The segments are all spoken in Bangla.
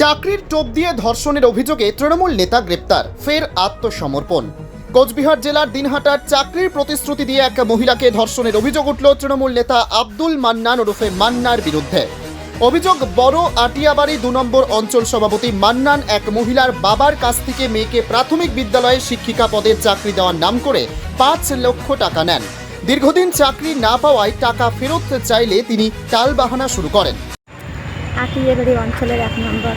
চাকরির টোপ দিয়ে ধর্ষণের অভিযোগে তৃণমূল নেতা গ্রেপ্তার, ফের আত্মসমর্পণ। কোচবিহার জেলার দিনহাটার চাকরির প্রতিশ্রুতি দিয়ে এক মহিলাকে ধর্ষণের অভিযোগ উঠল তৃণমূল নেতা আব্দুল মান্নান ওরফে মান্নার বিরুদ্ধে। অভিযোগ, বড় আটিয়াবাড়ি দু নম্বর অঞ্চল সভাপতি মান্নান এক মহিলার বাবার কাছ থেকে মেয়েকে প্রাথমিক বিদ্যালয়ে শিক্ষিকা পদের চাকরি দেওয়ার নাম করে পাঁচ লক্ষ টাকা নেন। দীর্ঘদিন চাকরি না পাওয়ায় টাকা ফেরত চাইলে তিনি টালবাহানা শুরু করেন। আটিয়াবাড়ি অঞ্চলের এক নম্বর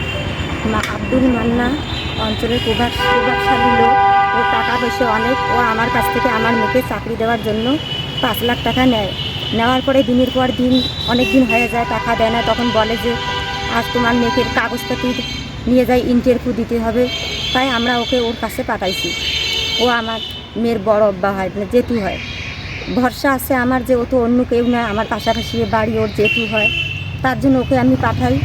মা আব্দুল মান্না অঞ্চলের প্রভাব প্রভাবশালী লোক। ও টাকা পয়সা অনেক। ও আমার কাছ থেকে আমার মেয়েকে চাকরি দেওয়ার জন্য পাঁচ লাখ টাকা নেয়। নেওয়ার পরে দিনের পর দিন অনেক দিন হয়ে যায়, টাকা দেয় না। তখন বলে যে, আজ তোমার মেয়েকে কাগজপাতি নিয়ে যাই, ইন্টারভিউ দিতে হবে। তাই আমরা ওকে ওর কাছে পাঠাইছি। ও আমার মেয়ের বড় অব্বা হয় মানে জেঠু হয়। ভরসা আছে আমার যে ও তো অন্য কেউ না। আমার পাশাপাশি বাড়ি ওর জেঠু হয়। তার জন্য ওকে আমি পাঠাই।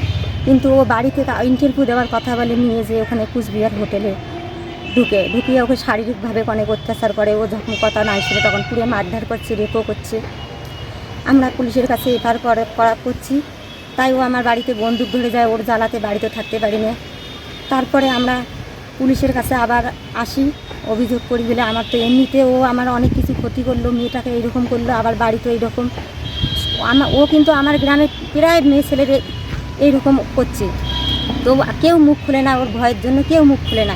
কিন্তু ও বাড়িতে ইন্টারভিউ দেওয়ার কথা বলে নিয়ে যে ওখানে কুচবিহার হোটেলে ঢুকে। ঢুকিয়ে ওকে শারীরিকভাবে অনেক অত্যাচার করে। ও যখন কথা নাই ছিল তখন পুড়ে মারধার করছে, রেপও করছে। আমরা পুলিশের কাছে এফআর করে, করা করছি। তাই ও আমার বাড়িতে বন্দুক ধরে যায়। ওর জ্বালাতে বাড়িতে থাকতে পারি না তারপরে আমরা পুলিশের কাছে আবার আসি। অভিযোগ করি বলে আমার তো এমনিতে ও আমার অনেক কিছু ক্ষতি করল। মেয়েটাকে এইরকম করল, আবার বাড়িতে এইরকম আমার, ও কিন্তু আমার গ্রামে প্রায় মেয়ে ছেলের এইরকম করছে। তো কেউ মুখ খুলে না, ওর ভয়ের জন্য কেউ মুখ খুলে না।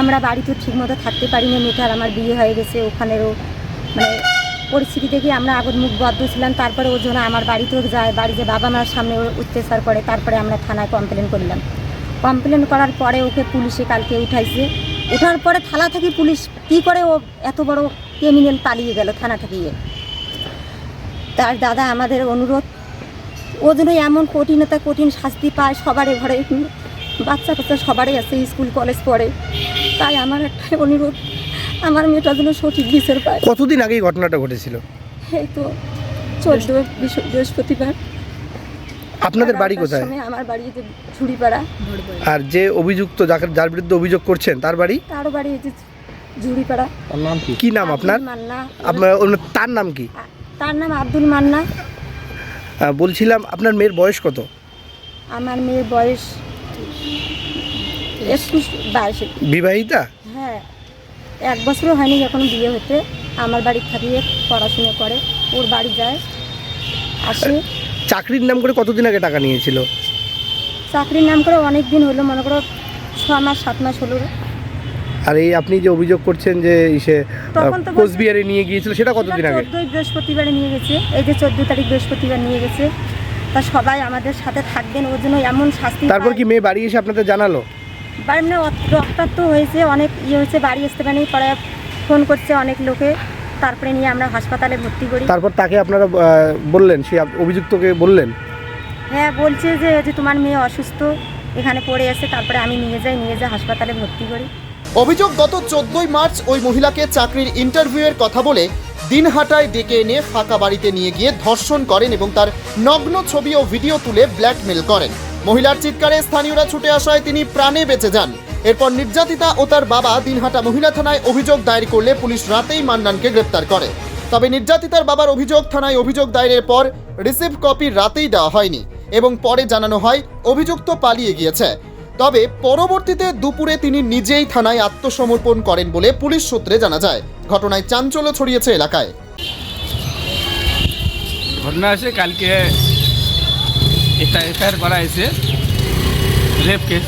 আমরা বাড়িতে ঠিকমতো থাকতে পারি না মেয়েটার আমার বিয়ে হয়ে গেছে, ওখানেরও মানে পরিস্থিতি দেখে আমরা আগত মুখ বদ্ধ ছিলাম, তারপরে ওর জন্য আমার বাড়িতেও যায় বাড়িতে বাবা মার সামনে ও অত্যাচার করে, তারপরে আমরা থানায় কমপ্লেন করলাম। কমপ্লেন করার পরে ওকে পুলিশে কালকে উঠাইছে। ওঠার পরে থানা থেকে পুলিশ কী করে ও এত বড় ক্রিমিনাল পালিয়ে গেল থানা থেকে? তার দাদা আমাদের অনুরোধ। ও যেন এমন কঠিনতা কঠিন শাস্তি পায় সবারই ঘরে। বাচ্চা কাচ্চা সবারই আছে স্কুল কলেজ পড়ে। তাই আমার একটাই অনুরোধ আমার মেয়েটা যেন সঠিক বিচার পায়। কতদিন আগে এই ঘটনাটা ঘটেছিল? এই তো চোদ্দ বৃহস্পতিবার। আপনাদের বাড়ি কোথায়? আমার বাড়ি যে ঝুড়িপাড়া। আর যে অভিযুক্ত যাকে যার বিরুদ্ধে অভিযোগ করছেন তার বাড়ি? তারও বাড়ি এই যে ঝুড়িপাড়া। কি? নাম আপনার? আপনার তার নাম কি? তার নাম আব্দুল মান্না। বলছিলাম আপনার মেয়ের বয়স কত? আমার মেয়ের বয়স একুশ বাইশে। বিবাহিতা? হ্যাঁ এক বছরও হয়নি যখন বিয়ে হতে। আমার বাড়ি থাকিয়ে পড়াশুনো করে ওর বাড়ি যায় আসে। চাকরির নাম করে কতদিন আগে টাকা নিয়েছিল? চাকরির নাম করে অনেক দিন হলো মনে করো ছ মাস সাত মাস হলো। আর এই আপনি যে অভিযোগ করছেন যে সে তখন তো কোচবিহারে নিয়ে গিয়েছিল সেটা কতদিন আগে? চোদ্দোই বৃহস্পতিবারে নিয়ে গেছে। এই যে চোদ্দ তারিখ বৃহস্পতিবার নিয়ে গেছে। তা সবাই আমাদের সাথে থাকবেন ওর জন্য এমন শাস্তি তারপর কি মেয়ে বাড়ি এসে আপনাদের জানালো? বাড়ি মানে রক্তাক্ত হয়েছে অনেক ইয়ে হয়েছে বাড়ি আসতে পারেনি পরে ফোন করছে অনেক লোকে। তারপরে নিয়ে আমরা হাসপাতালে ভর্তি করি। তারপর তাকে আপনারা বললেন সে অভিযুক্তকে বললেন? হ্যাঁ বলছে যে যে তোমার মেয়ে অসুস্থ এখানে পড়ে আছে তারপরে আমি নিয়ে যাই নিয়ে যাই হাসপাতালে ভর্তি করি। অভিযোগ, গত চোদ্দই মার্চ ওই মহিলাকে চাকরির ইন্টারভিউয়ের কথা বলে দিনহাটায় ডেকে এনে ফাঁকা বাড়িতে নিয়ে গিয়ে ধর্ষণ করেন এবং তার নগ্ন ছবি ও ভিডিও তুলে ব্ল্যাকমেল করেন। মহিলার চিৎকারে স্থানীয়রা ছুটে আসায় তিনি প্রাণে বেঁচে যান। এরপর নির্যাতিতা ও তার বাবা দিনহাটা মহিলা থানায় অভিযোগ দায়ের করলে পুলিশ রাতেই মান্নানকে গ্রেপ্তার করে। তবে নির্যাতিতার বাবার অভিযোগ, থানায় অভিযোগ দায়েরের পর রিসিভ কপি রাতেই দেওয়া হয়নি এবং পরে জানানো হয়, অভিযুক্ত পালিয়ে গিয়েছে। তবে পরবর্তীতে দুপুরে তিনি নিজেই থানায় আত্মসমর্পণ করেন বলে পুলিশ সূত্রে জানা যায়। ঘটনায় চাঞ্চল্য ছড়িয়েছে এলাকায়। ঘটনা আছে কালকে একটা এফআইআর করা হয়েছে, রেপ কেস।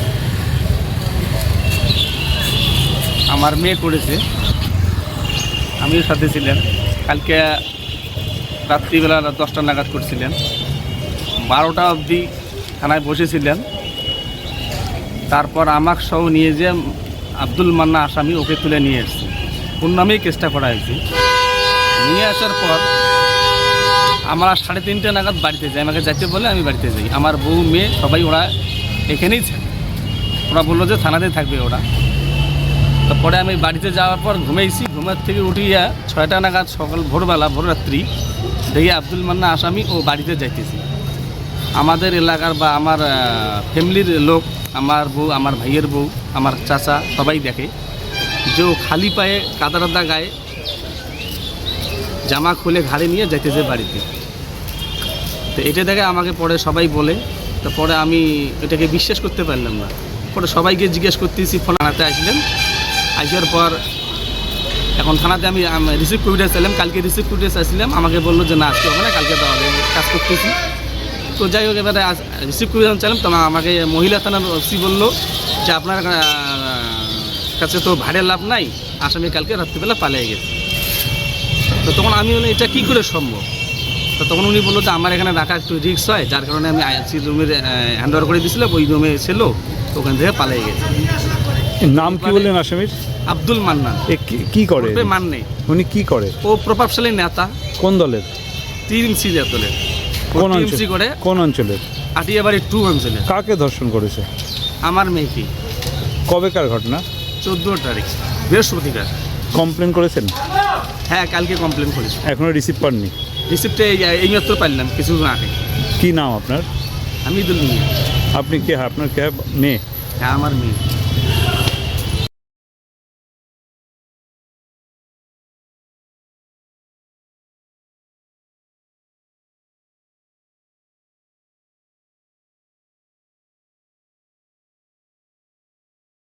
আমার মেয়ে করেছে। আমিও সাথে ছিলেন কালকে রাত্রিবেলা দশটা নাগাদ করছিলেন। বারোটা অবধি থানায় বসেছিলেন। তারপর আমাকে সহ নিয়ে যে আব্দুল মান্না আসামি ওকে তুলে নিয়ে এসছে। ওর নামেই কেসটা করা হয়েছে। নিয়ে আসার পর আমরা সাড়ে তিনটে নাগাদ বাড়িতে যাই। আমাকে যাইতে বলে আমি বাড়িতে যাই। আমার বউ, মেয়ে সবাই ওরা এখানেই থাকে। ওরা বলল যে থানাতে থাকবে ওরা। তো পরে আমি বাড়িতে যাওয়ার পর ঘুমাইছি। ঘুমের থেকে উঠিয়া ছয়টা নাগাদ সকাল ভোরবেলা, ভোররাত্রি দেখি আব্দুল মান্না আসামি ও বাড়িতে যাইতেছি। আমাদের এলাকার বা আমার ফ্যামিলির লোক আমার বউ, আমার ভাইয়ের বউ, আমার চাচা সবাই দেখে। যে ও খালি পায়ে কাদা টাদা গায়ে জামা খুলে ঘাড়ে নিয়ে যাইতেছে বাড়িতে। তো এটা দেখে আমাকে পরে সবাই বলে, তো তারপরে আমি এটাকে বিশ্বাস করতে পারলাম না। পরে সবাইকে জিজ্ঞেস করতেছি, ফোন আনাতে আসলেন? আসার পর এখন থানাতে আমি রিসিভ করে চাইলাম, কালকে রিসিভ করে চাইছিলাম। আমাকে বলল যে, না, আজকে হবে না, কালকে দেওয়া হবে। কাজ করতেছি। তো যাই হোক এবারে রিসিভ করে যখন চাইলাম তখন আমাকে মহিলা থানার ওসি বলল যে আপনার কাছে তো ভাড়ের লাভ নাই আসামি কালকে রাত্রিবেলা পালিয়ে গেছে। তো তখন আমি বলি এটা কী করে সম্ভব? তো তখন উনি বলল যে আমার এখানে রাখা একটু রিক্স হয় যার কারণে আমি আইসি রুমের হ্যান্ড ওভার করে দিয়েছিলাম ওই রুমে ছিল ওখান থেকে পালিয়ে গেছে। নাম কি বললেন আসামির? আব্দুল মান্নান। কি- করে? মান্নে উনি কি করে? ও প্রভাবশালী নেতা। কোন দলের? টিএমসি দলের। কোন অঞ্চল? করে? কোন অঞ্চলের আটিয়াবাড়ি টু অঞ্চলে। কাকে ধর্ষণ করেছে? আমার মেয়েকে। কবেকার ঘটনা? চোদ্দ তারিখ বৃহস্পতিবার। কমপ্লেন করেছেন? হ্যাঁ কালকে কমপ্লেন করেছি। এখনও রিসিভ পাননি? রিসিপ্টে এই মাত্র পারলাম কিছুদিন আগে কি নাম আপনার? আমি দুল আপনি কে? আপনার কে? মেয়ে? হ্যাঁ আমার মেয়ে।